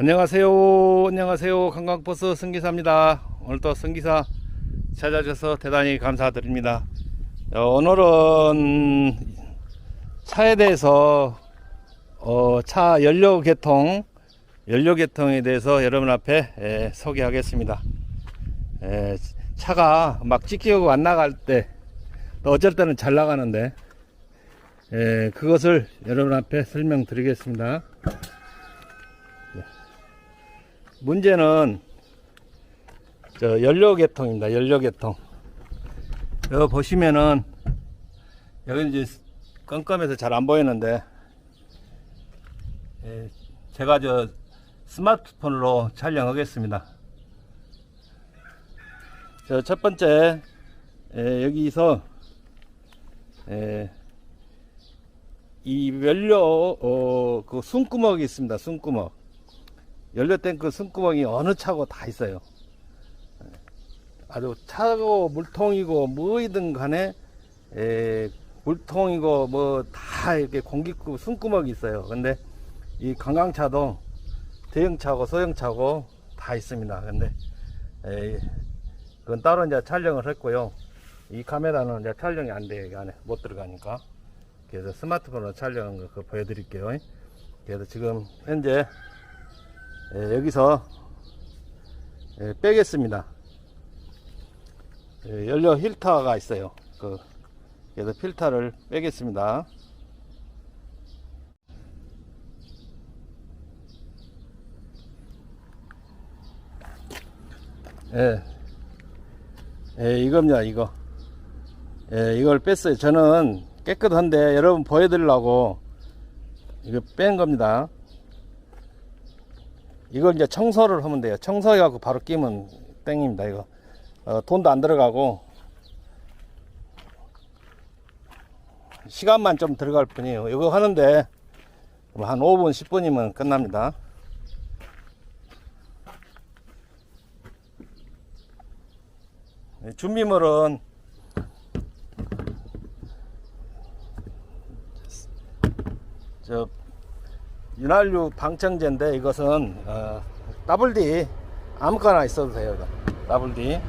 안녕하세요. 안녕하세요. 관광버스 승기사입니다. 오늘도 승기사 찾아주셔서 대단히 감사드립니다. 어, 오늘은 차에 대해서 어, 차 연료 개통, 연료 개통에 대해서 여러분 앞에 에, 소개하겠습니다. 에, 차가 막 찍히고 안 나갈 때, 또 어쩔 때는 잘 나가는데, 에, 그것을 여러분 앞에 설명드리겠습니다. 문제는 저 연료 개통입니다. 연료 개통. 여기 보시면은 여기 이제 깜깜해서 잘 안 보이는데 예, 제가 저 스마트폰으로 촬영하겠습니다. 저 첫 번째 예, 여기서 예, 이 연료 어, 그 숨구멍이 있습니다. 숨구멍. 연료 탱크 숨구멍이 어느 차고 다 있어요. 아주 차고 물통이고 뭐이든 간에 에, 물통이고 뭐 다 이렇게 공기구 숨구멍이 있어요. 근데 이 관광차도 대형차고 소형차고 다 있습니다. 근데 에, 그건 따로 이제 촬영을 했고요. 이 카메라는 이제 촬영이 안 돼요. 이 안에 못 들어가니까. 그래서 스마트폰으로 촬영한 거 보여드릴게요. 그래서 지금 현재 예, 여기서 예, 빼겠습니다. 예, 연료 필터가 있어요. 그, 그래서 필터를 빼겠습니다. 예, 예, 이겁니다, 이거. 예, 이걸 뺐어요. 저는 깨끗한데 여러분 보여드리려고 이거 뺀 겁니다. 이걸 이제 청소를 하면 돼요. 청소해 갖고 바로 끼면 땡입니다. 이거 어, 돈도 안 들어가고 시간만 좀 들어갈 뿐이에요. 이거 하는데 뭐한 5분, 10분이면 끝납니다. 네, 준비물은 저 윤활유 방청제인데 이것은 어, WD 아무거나 있어도 돼요. WD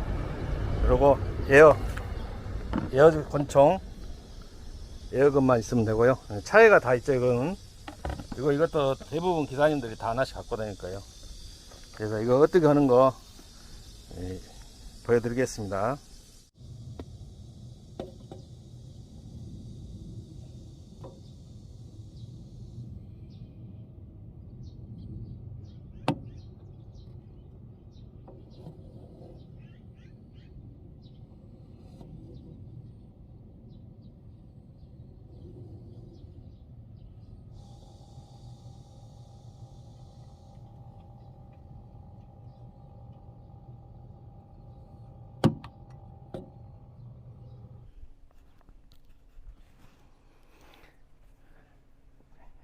그리고 에어 에어 권총 에어건만 있으면 되고요. 차이가 다 있죠. 이거는 이거 이것도 대부분 기사님들이 다 하나씩 갖고 다니까요. 그래서 이거 어떻게 하는 거 예, 보여드리겠습니다.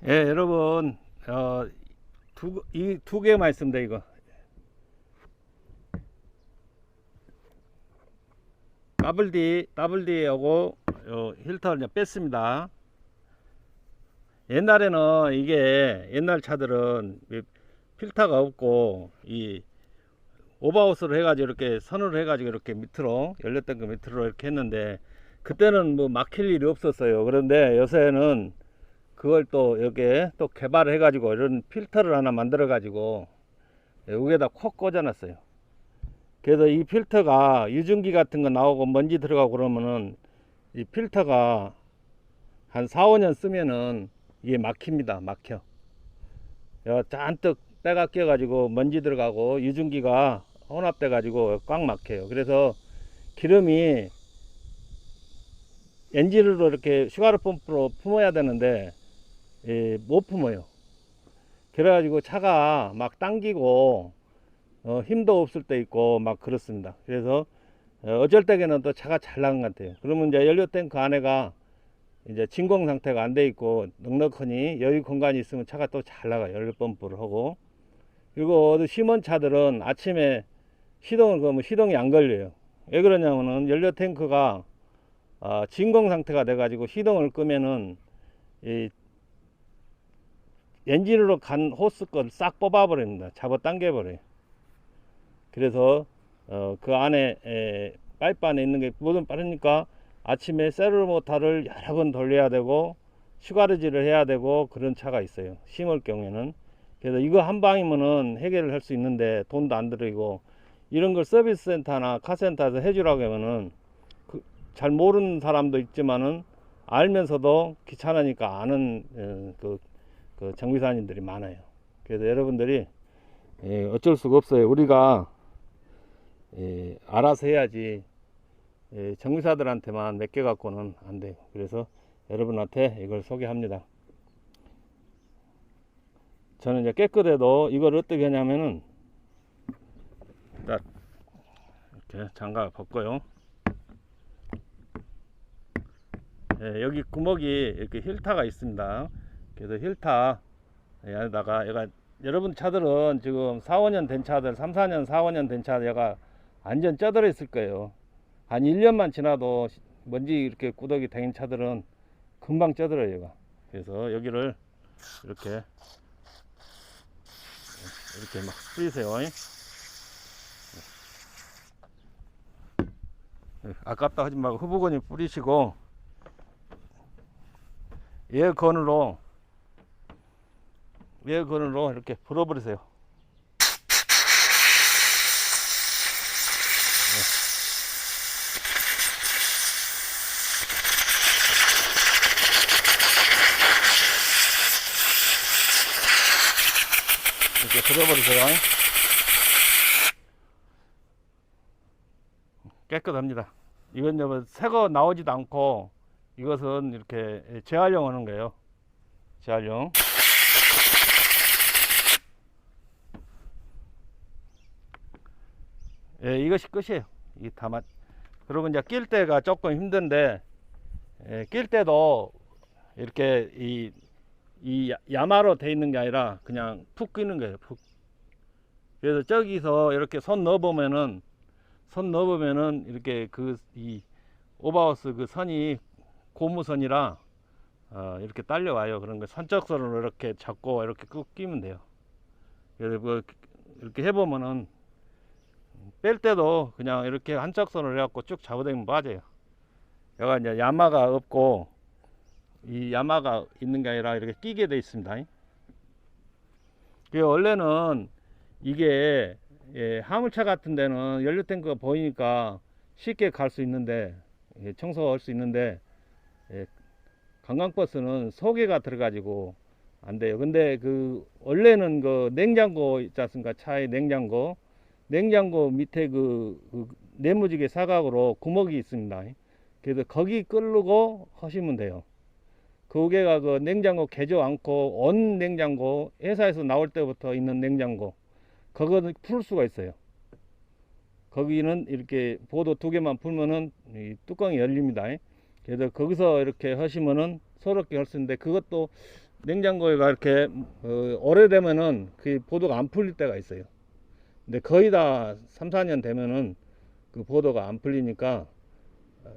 예, 여러분, 어, 두, 이 두 개만 돼, 이거. WD, WD하고, 어, 힐터를 뺐습니다. 옛날에는 이게, 옛날 차들은 이 필터가 없고, 이, 오버하우스로 해가지고 이렇게 선을 해가지고 이렇게 밑으로, 열렸던 거 밑으로 이렇게 했는데, 그때는 뭐 막힐 일이 없었어요. 그런데 요새는 그걸 또 여기에 또 개발을 해가지고 이런 필터를 하나 만들어 가지고 여기에다 콕 꽂아놨어요. 그래서 이 필터가 유증기 같은 거 나오고 먼지 들어가고 그러면은 이 필터가 한 4, 5년 쓰면은 이게 막힙니다. 막혀. 야, 잔뜩 때가 끼어가지고 먼지 들어가고 유증기가 혼합돼가지고 꽉 막혀요. 그래서 기름이 엔진으로 이렇게 슈가르 펌프로 품어야 되는데 예, 못 품어요. 그래가지고 차가 막 당기고 어, 힘도 없을 때 있고 막 그렇습니다. 그래서 어, 어쩔 때에는 또 차가 잘 나간 것 같아요. 그러면 이제 연료 탱크 안에가 이제 진공 상태가 안 돼 있고 넉넉하니 여유 공간이 있으면 차가 또 잘 나가요. 연료 펌프를 하고 그리고 심원 차들은 아침에 시동을 걸면 시동이 안 걸려요. 왜 그러냐면은 연료 탱크가 아, 진공 상태가 돼 가지고 시동을 끄면은 이 엔진으로 간 호스 걸 싹 뽑아 버립니다. 잡아 당겨 버려요. 그래서 어, 그 안에 에, 파이프 안에 있는 게 모든 빠르니까 아침에 세르 모터를 여러 번 돌려야 되고 슈가르지를 해야 되고 그런 차가 있어요. 심을 경우에는 그래서 이거 한 방이면은 해결을 할 수 있는데 돈도 안 들이고 이런 걸 서비스 센터나 카센터에서 해주라고 하면은 그, 잘 모르는 사람도 있지만은 알면서도 귀찮으니까 아는 어, 그, 그 정비사님들이 많아요. 그래서 여러분들이 예, 어쩔 수가 없어요. 우리가 예, 알아서 해야지 예, 정비사들한테만 맡겨 갖고는 안 돼요. 그래서 여러분한테 이걸 소개합니다. 저는 이제 깨끗해도 이걸 어떻게 하냐면은 딱 이렇게 장갑 벗고요. 예, 여기 구멍이 이렇게 힐타가 있습니다. 그래서 힐타 에다가 얘가 여러분 차들은 지금 4, 5년 된 차들, 3, 4년, 4, 5년 된 차들 얘가 완전 쪄들어 있을 거예요. 한 1년만 지나도 먼지 이렇게 꾸덕이 댕인 차들은 금방 쪄들어요, 얘가. 그래서 여기를 이렇게 이렇게 막 뿌리세요. 예, 아깝다 하지 말고 후보건이 뿌리시고 에어건으로 에어건으로 이렇게 불어버리세요. 이렇게 불어버리세요. 깨끗합니다. 이건 뭐 새거 나오지도 않고 이것은 이렇게 재활용 하는 거예요. 재활용. 예, 이것이 끝이에요. 이 다만 그리고 이제 낄 때가 조금 힘든데 예, 낄 때도 이렇게 이, 이 야- 야마로 돼 있는 게 아니라 그냥 푹 끼는 거예요. 푹. 그래서 저기서 이렇게 손 넣어보면은 손 넣어보면은 이렇게 그 이 오버하우스 그 선이 고무선이라 어, 이렇게 딸려와요. 그런 거 선적선으로 이렇게 잡고 이렇게 꾹 끼면 돼요. 그래서 뭐 이렇게 해보면은 뺄 때도 그냥 이렇게 한짝선을 해갖고 쭉 잡아당기면 맞아요. 여가 이제 야마가 없고 이 야마가 있는 게 아니라 이렇게 끼게 돼 있습니다. 그 원래는 이게 예, 화물차 같은 데는 연료 탱크가 보이니까 쉽게 갈 수 있는데 예, 청소할 수 있는데 예, 관광버스는 소개가 들어가지고 안 돼요. 근데 그 원래는 그 냉장고 있지 않습니까? 차에 냉장고 냉장고 밑에 그, 그 네모지게 사각으로 구멍이 있습니다. 그래서 거기 끌고 하시면 돼요. 그게가 그 냉장고 개조 않고 온 냉장고 회사에서 나올 때부터 있는 냉장고 그거는 풀 수가 있어요. 거기는 이렇게 보도 두 개만 풀면은 이 뚜껑이 열립니다. 그래서 거기서 이렇게 하시면은 서럽게 할 수 있는데 그것도 냉장고가 이렇게 어, 오래되면은 그 보도가 안 풀릴 때가 있어요. 근데 거의 다 3, 4년 되면은 그 보도가 안 풀리니까 어,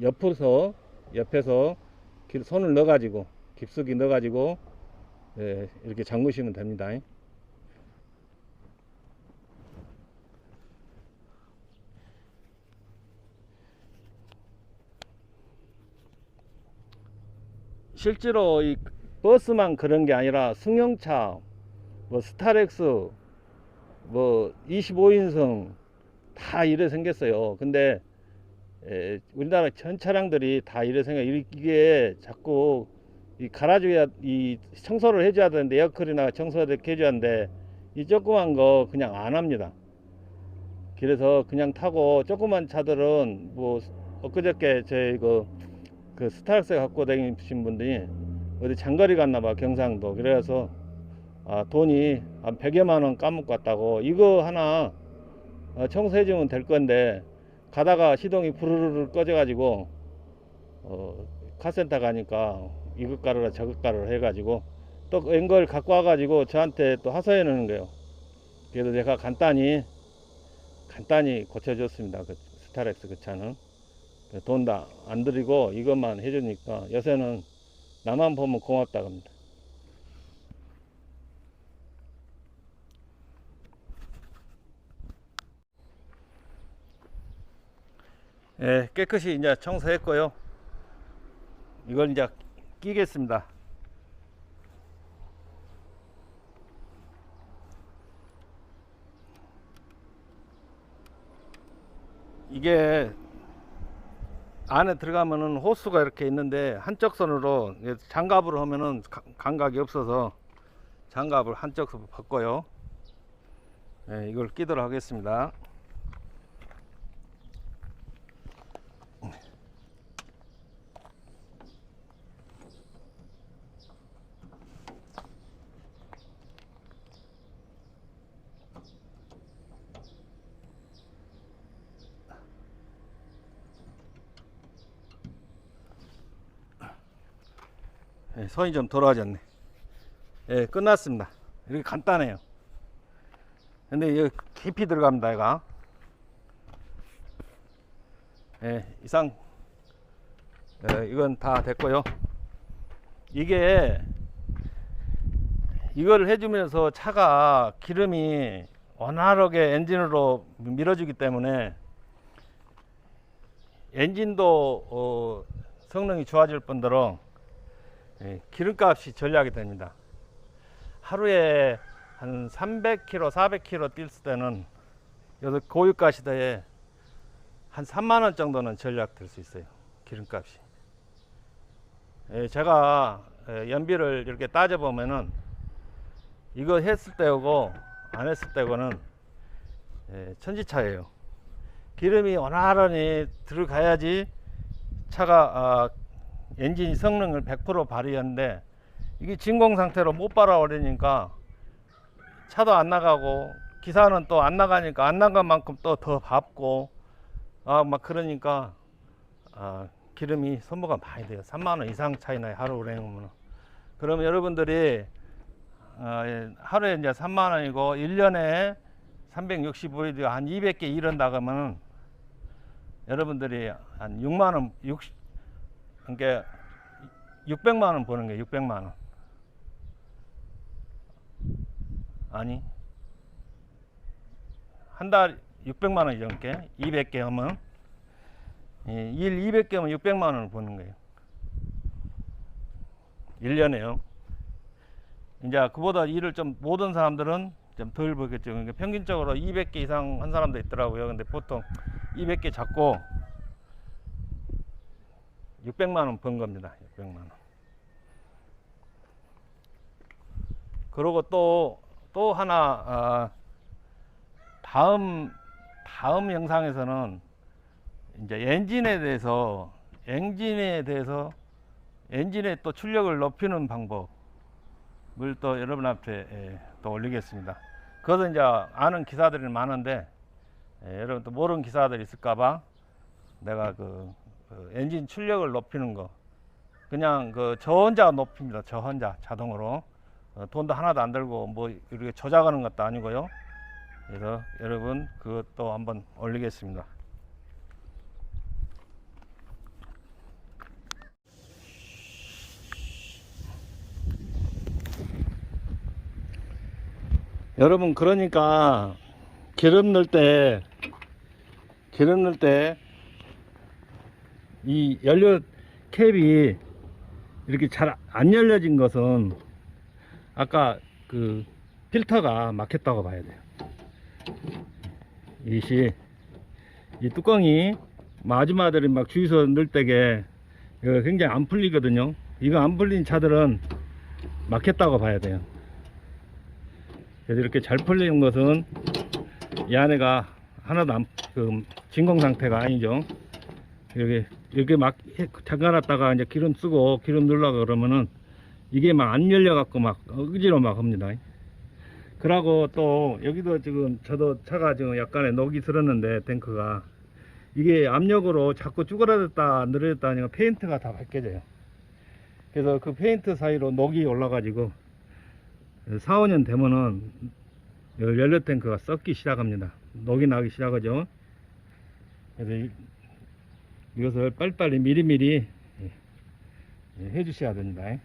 옆에서 옆에서 길- 손을 넣어 가지고 깊숙이 넣어 가지고 예, 이렇게 잠그시면 됩니다. 실제로 이 버스만 그런 게 아니라 승용차, 뭐 스타렉스, 뭐 25인승 다 이래 생겼어요. 근데 에, 우리나라 전 차량들이 다 이래 생겨. 이- 이게 자꾸 이 갈아줘야 이 청소를 해줘야 되는데 에어컨이나 청소를 해줘야 하는데 이 조그만 거 그냥 안 합니다. 그래서 그냥 타고 조그만 차들은 뭐 엊그저께 저희 그, 그 스타렉스 갖고 다니신 분들이 어디 장거리 갔나 봐 경상도 그래서 아, 돈이 한 100여만 원 까먹고 왔다고 이거 하나 어, 청소해 주면 될 건데 가다가 시동이 부르르 꺼져 가지고 어, 카센터 가니까 이것 가루라 저것 가루라 해 가지고 또 웬걸 갖고 와 가지고 저한테 또 하소해 놓는 거예요. 그래서 제가 간단히 간단히 고쳐줬습니다. 그 스타렉스 그 차는 돈 다안 들이고 이것만 해주니까 요새는 나만 보면 고맙다고 합니다. 예, 깨끗이 이제 청소했고요. 이걸 이제 끼겠습니다. 이게 안에 들어가면은 호스가 이렇게 있는데 한쪽 손으로 장갑으로 하면은 가- 감각이 없어서 장갑을 한쪽 손으로 바꿔요. 예, 이걸 끼도록 하겠습니다. 예, 손이 좀 돌아졌네. 예, 끝났습니다. 이렇게 간단해요. 근데 이거 깊이 들어갑니다, 얘가. 예, 이상, 예, 이건 다 됐고요. 이게, 이걸 해주면서 차가 기름이 원활하게 엔진으로 밀어주기 때문에 엔진도 어, 성능이 좋아질 뿐더러 예, 기름값이 절약이 됩니다. 하루에 한 300km, 400km 뛸 때는 고유가 시대에 한 3만 원 정도는 절약될 수 있어요. 기름값이. 예, 제가 예, 연비를 이렇게 따져 보면은 이거 했을 때하고 안 했을 때하고는 예, 천지 차예요. 기름이 원활하니 들어가야지 차가 아, 엔진 성능을 100% 발휘하는데 이게 진공 상태로 못 발휘하려니까 차도 안 나가고 기사는 또 안 나가니까 안 나간 만큼 또 더 밟고 아 막 그러니까 아, 기름이 소모가 많이 돼요. 3만 원 이상 차이 나요. 하루 운행하면. 그러면 여러분들이 아, 예, 하루에 이제 3만 원이고 1년에 365일 한 200개 일한다 그러면 여러분들이 한 6만 원 60, 그러니까 600만 원 버는 거예요. 600만 원. 아니. 한 달 600만 원이죠. 그러니까 200개 하면 예, 일 200개 하면 600만 원을 버는 거예요. 1년에요. 이제 그보다 일을 좀 모든 사람들은 좀 덜 벌겠죠. 그러니까 평균적으로 200개 이상 한 사람도 있더라고요. 근데 보통 200개 잡고 600만 원 번 겁니다. 600만 원. 그리고 또, 또 하나, 아, 다음, 다음 영상에서는 이제 엔진에 대해서, 엔진에 대해서, 엔진의 또 출력을 높이는 방법을 또 여러분 앞에 예, 또 올리겠습니다. 그것은 이제 아는 기사들이 많은데, 예, 여러분 또 모르는 기사들이 있을까봐 내가 그, 그 엔진 출력을 높이는 거 그냥 그저 혼자 높입니다. 저 혼자 자동으로 어, 돈도 하나도 안 들고 뭐 이렇게 조작하는 것도 아니고요. 그래서 여러분 그것도 한번 올리겠습니다. 여러분 그러니까 기름 넣을 때 기름 넣을 때 이 연료 캡이 이렇게 잘 안 열려진 것은 아까 그 필터가 막혔다고 봐야 돼요. 이시 이 뚜껑이 마지막들이 막 주유소 넣을 때게 굉장히 안 풀리거든요. 이거 안 풀린 차들은 막혔다고 봐야 돼요. 그래서 이렇게 잘 풀리는 것은 이 안에가 하나도 안, 그 진공 상태가 아니죠. 이렇게 이렇게 막 해- 잠가놨다가 이제 기름 쓰고 기름 넣으려고 그러면은 이게 막 안 열려 갖고 막 억지로 막 합니다. 그러고 또 여기도 지금 저도 차가 지금 약간의 녹이 슬었는데 탱크가 이게 압력으로 자꾸 쭈그라졌다 늘어졌다 하니까 페인트가 다 벗겨져요. 그래서 그 페인트 사이로 녹이 올라가지고 4, 5년 되면은 요 연료 탱크가 썩기 시작합니다. 녹이 나기 시작하죠. 그래서 이- 이것을 빨리빨리 미리미리 예, 예, 해주셔야 됩니다.